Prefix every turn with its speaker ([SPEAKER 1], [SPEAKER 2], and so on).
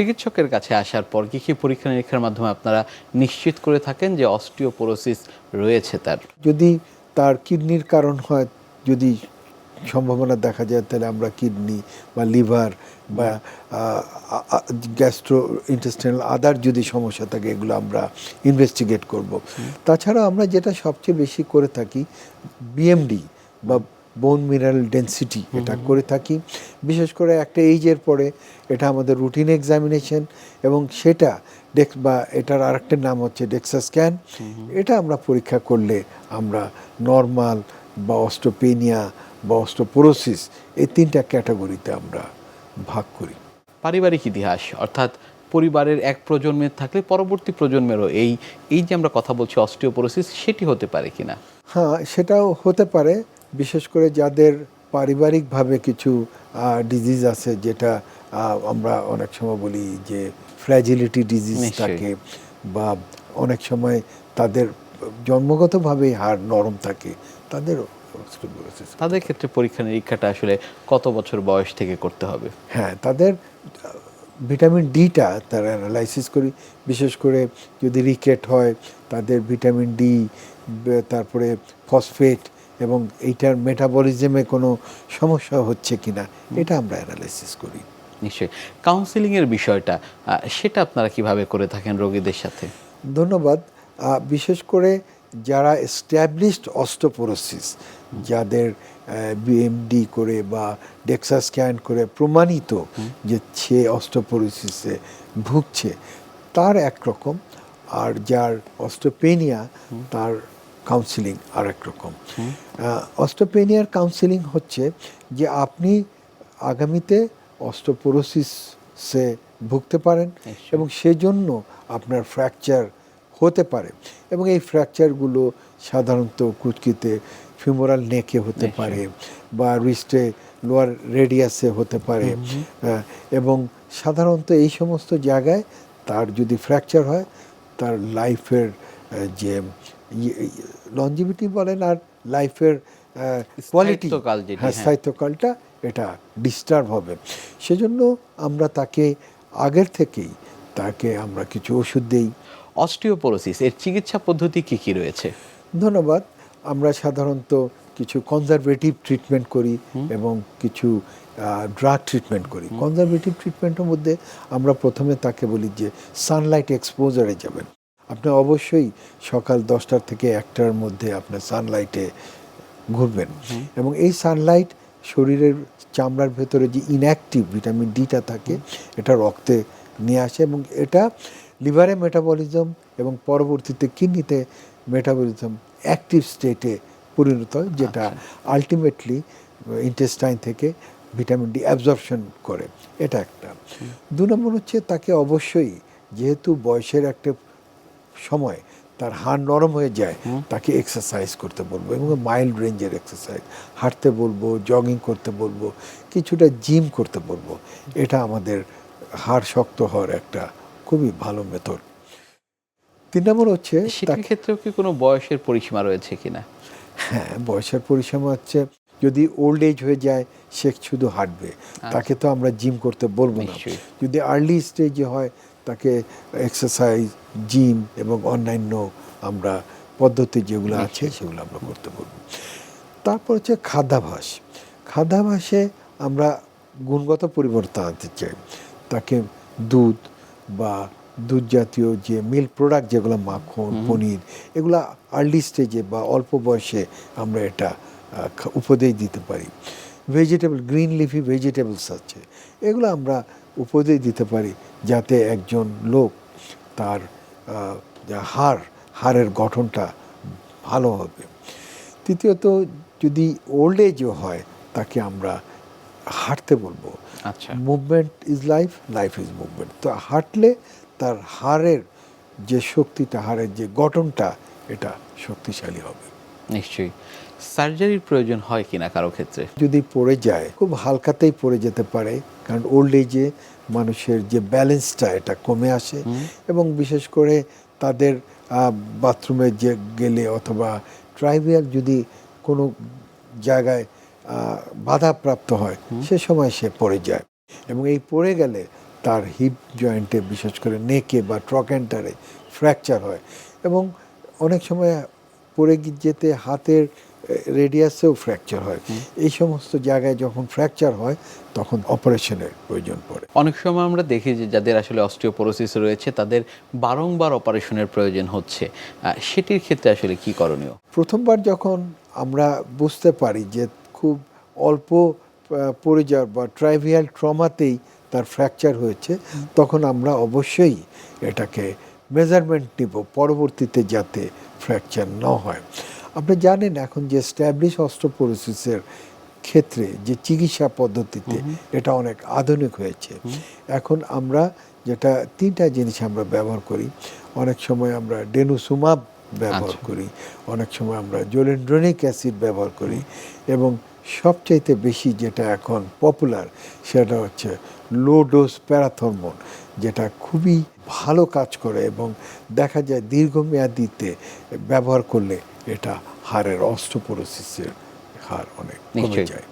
[SPEAKER 1] চিকিৎসকের কাছে আসার পর কি কি পরীক্ষা নিরীক্ষার মাধ্যমে আপনারা নিশ্চিত করে থাকেন যে অস্টিওপোরোসিস রয়েছে তার?
[SPEAKER 2] যদি তার কিডনির কারণ হয় যদি সম্ভাবনা দেখা যায় তাহলে আমরা কিডনি বা লিভার বা গ্যাস্ট্রো ইন্টেস্টাইনাল আদার যদি সমস্যা থাকে এগুলো আমরা ইনভেস্টিগেট করব। তাছাড়া আমরা যেটা সবচেয়ে বেশি করে থাকি বিএমডি বা বোন মিনারেল ডেন্সিটি এটা করে থাকি। বিশেষ করে একটা এইজের পরে এটা আমাদের রুটিন এক্সামিনেশন এবং সেটা ডেক্স বা এটার আরেকটা নাম হচ্ছে ডেক্সা স্ক্যান এটা আমরা পরীক্ষা করলে আমরা নর্মাল বা অস্টোপেনিয়া বা অস্টোপোরোসিস এই তিনটা ক্যাটাগরিতে আমরা ভাগ করি।
[SPEAKER 1] পারিবারিক ইতিহাস অর্থাৎ পরিবারের এক প্রজন্মের থাকলে পরবর্তী প্রজন্মেরও এই এই যে আমরা কথা বলছি অস্টিওপোরোসিস সেটি হতে পারে কিনা?
[SPEAKER 2] হ্যাঁ সেটাও হতে পারে। বিশেষ করে যাদের পারিবারিকভাবে কিছু ডিজিজ আছে যেটা আমরা অনেক সময় বলি যে ফ্র্যাজিলিটি ডিজিজ থাকে বা অনেক সময় তাদের জন্মগতভাবেই হাড় নরম থাকে তাদের
[SPEAKER 1] তাদের ক্ষেত্রে পরীক্ষা নিরীক্ষাটা আসলে কত বছর বয়স থেকে করতে হবে?
[SPEAKER 2] হ্যাঁ তাদের ভিটামিন ডিটা তার অ্যানালাইসিস করি বিশেষ করে যদি রিকেট হয় তাদের ভিটামিন ডি তারপরে ফসফেট এবং এইটার মেটাবলিজমে কোনো সমস্যা হচ্ছে কিনা এটা আমরা অ্যানালাইসিস করি।
[SPEAKER 1] নিশ্চয়ই। কাউন্সিলিং এর বিষয়টা সেটা আপনারা কীভাবে করে থাকেন রোগীদের সাথে?
[SPEAKER 2] ধন্যবাদ। বিশেষ করে যারা এস্টাবলিশড অস্টোপোরোসিস যাদের বিএমডি করে বা ডেক্সা স্ক্যান করে প্রমাণিত যে সে অস্টোপোরোসিসে ভুগছে তার একরকম। আর যার অস্টোপেনিয়া তার কাউন্সিলিং আর একরকম অস্টোপেনিয়ার কাউন্সিলিং হচ্ছে যে আপনি আগামীতে অস্টোপোরোসিসে ভুগতে পারেন এবং সেজন্য আপনার ফ্র্যাকচার হতে পারে এবং এই ফ্র্যাকচারগুলো সাধারণত কুচকিতে ফিমোরাল নেকে হতে পারে বা রিস্টে লোয়ার রেডিয়াসে হতে পারে। এবং সাধারণত এই সমস্ত জায়গায় তার যদি ফ্র্যাকচার হয় তার লাইফের যে লঞ্জিভিটি বলেন আর লাইফের কোয়ালিটি হ্যাঁ।
[SPEAKER 1] হ্যাঁ।
[SPEAKER 2] স্থায়িত্বকালটা এটা ডিস্টার্ব হবে। সেজন্য আমরা তাকে আগের থেকেই তাকে আমরা কিছু ওষুধ দিই।
[SPEAKER 1] অস্টিওপোরোসিস এর চিকিৎসা পদ্ধতি কি কি রয়েছে?
[SPEAKER 2] ধন্যবাদ। আমরা সাধারণত কিছু কনজারভেটিভ ট্রিটমেন্ট করি এবং কিছু ড্রাগ ট্রিটমেন্ট করি। কনজারভেটিভ ট্রিটমেন্টের মধ্যে আমরা প্রথমে তাকে বলি যে সানলাইট এক্সপোজারে যাবেন। আপনি অবশ্যই সকাল দশটার থেকে একটার মধ্যে আপনার সানলাইটে ঘুরবেন। এবং এই সানলাইট শরীরের চামড়ার ভেতরে যে ইনঅ্যাক্টিভ ভিটামিন ডিটা থাকে এটা রক্তে নিয়ে আসে এবং এটা লিভারে মেটাবলিজম এবং পরবর্তীতে কিডনিতে মেটাবলিজম অ্যাক্টিভ স্টেটে পরিণত হয় যেটা আলটিমেটলি ইন্টেস্টাইন থেকে ভিটামিন ডি অ্যাবজর্পশন করে। এটা একটা। দু নম্বর হচ্ছে তাকে অবশ্যই যেহেতু বয়সের একটা সময় তার হাড় নরম হয়ে যায় তাকে এক্সারসাইজ করতে বলব এবং মাইল্ড রেঞ্জের এক্সারসাইজ হাঁটতে বলব জগিং করতে বলব কিছুটা জিম করতে বলব। এটা আমাদের হাড় শক্ত হওয়ার একটা খুবই ভালো মেথড তিন নম্বর হচ্ছে
[SPEAKER 1] সেটার
[SPEAKER 2] তাকে
[SPEAKER 1] ক্ষেত্রেও কি কোনো বয়সের পরিসীমা রয়েছে কিনা
[SPEAKER 2] হ্যাঁ বয়সের পরিসীমা হচ্ছে যদি ওল্ড এজ হয়ে যায় সে শুধু হাঁটবে। তাকে তো আমরা জিম করতে বলব না। যদি আর্লি স্টেজে হয় তাকে এক্সারসাইজ জিম এবং অন্যান্য আমরা পদ্ধতি যেগুলো আছে সেগুলো আমরা করতে বলব। তারপর হচ্ছে খাদ্যাভাস। খাদ্যাভাসে আমরা গুণগত পরিবর্তন আনতে চাই। তাকে দুধ বা দুধ জাতীয় যে মিল্ক প্রোডাক্ট যেগুলো মাখন পনির এগুলো আর্লি স্টেজে বা অল্প বয়সে আমরা এটা উপদেশ দিতে পারি। ভেজিটেবল গ্রিন লিফি ভেজিটেবলস আছে। এগুলো আমরা উপদেশ দিতে পারি যাতে একজন লোক তার হাড় হাড়ের গঠনটা ভালো হবে। তৃতীয়ত যদি ওল্ড এজও হয় তাকে আমরা হাঁটতে বলব।
[SPEAKER 1] আচ্ছা।
[SPEAKER 2] Movement is life life is movement তো হাঁটলে তার হাড়ের যে শক্তিটা হাড়ের যে গঠনটা এটা শক্তিশালী হবে।
[SPEAKER 1] নিশ্চয়ই। সার্জারির প্রয়োজন হয় কিনা কারও ক্ষেত্রে?
[SPEAKER 2] যদি পড়ে যায় খুব হালকাতেই পড়ে যেতে পারে কারণ ওল্ড এজে মানুষের যে ব্যালেন্সটা এটা কমে আসে এবং বিশেষ করে তাদের বাথরুমে যে গেলে অথবা ট্রাইবিয়াল যদি কোনো জায়গায় বাধাপ্রাপ্ত হয় সে সময় সে পড়ে যায় এবং এই পড়ে গেলে তার হিপ জয়েন্টে বিশেষ করে নেকে বা ট্রকেন্টারে ফ্র্যাকচার হয় এবং অনেক সময় পড়ে যেতে হাতের রেডিয়াসেও ফ্র্যাকচার হয়। এই সমস্ত জায়গায় যখন ফ্র্যাকচার হয় তখন অপারেশনের প্রয়োজন পড়ে।
[SPEAKER 1] অনেক সময় আমরা দেখি যে যাদের আসলে অস্টিওপোরোসিস রয়েছে তাদের বারংবার অপারেশনের প্রয়োজন হচ্ছে। সেটির ক্ষেত্রে আসলে কি করণীয়?
[SPEAKER 2] প্রথমবার যখন আমরা বুঝতে পারি যে খুব অল্প পড়ে যাওয়ার বা ট্রাইভিয়াল ট্রমাতেই তার ফ্র্যাকচার হয়েছে তখন আমরা অবশ্যই এটাকে মেজারমেন্ট নিব পরবর্তীতে যাতে ফ্র্যাকচার না হয়। আপনি জানেন এখন যে স্ট্যাবলিশ অস্ট্রোপোরোসিসের ক্ষেত্রে যে চিকিৎসা পদ্ধতিতে এটা অনেক আধুনিক হয়েছে। এখন আমরা যেটা তিনটা জিনিস আমরা ব্যবহার করি। অনেক সময় আমরা ডেনুসুমাব ব্যবহার
[SPEAKER 1] আচ্ছা।
[SPEAKER 2] করি অনেক সময় আমরা জোলেন্ড্রনিক অ্যাসিড ব্যবহার করি এবং সবচাইতে বেশি যেটা এখন পপুলার সেটা হচ্ছে লো ডোজ প্যারাথরমোন যেটা খুবই ভালো কাজ করে এবং দেখা যায় দীর্ঘমেয়াদিতে ব্যবহার করলে এটা হাড়ের অস্ট্রোপোরোসিসের হার অনেক কমে যায়।